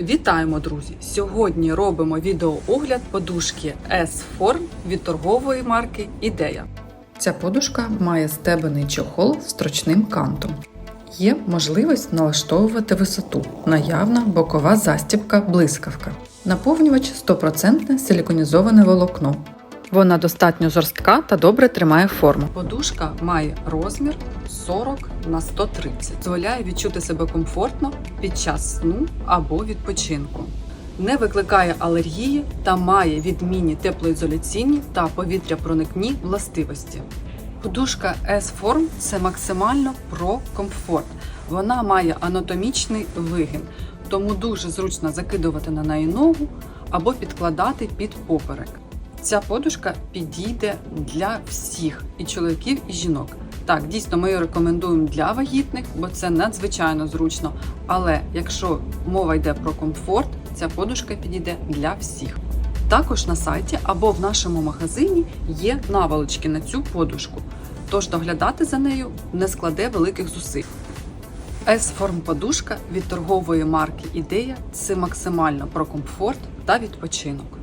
Вітаємо, друзі! Сьогодні робимо відеоогляд подушки S-Form від торгової марки Ідея. Ця подушка має стебений чохол з строчним кантом. Є можливість налаштовувати висоту, наявна бокова застібка блискавка. Наповнювач 100% силіконізоване волокно. Вона достатньо жорстка та добре тримає форму. Подушка має розмір 40 на 130. Дозволяє відчути себе комфортно під час сну або відпочинку. Не викликає алергії та має відмінні теплоізоляційні та повітряпроникні властивості. Подушка S-Form – це максимально про комфорт. Вона має анатомічний вигін, тому дуже зручно закидувати на неї ногу або підкладати під поперек. Ця подушка підійде для всіх і чоловіків, і жінок. Так, дійсно, ми її рекомендуємо для вагітних, бо це надзвичайно зручно. Але якщо мова йде про комфорт, ця подушка підійде для всіх. Також на сайті або в нашому магазині є наволочки на цю подушку, тож доглядати за нею не складе великих зусиль. S-форм подушка від торгової марки Ідея це максимально про комфорт та відпочинок.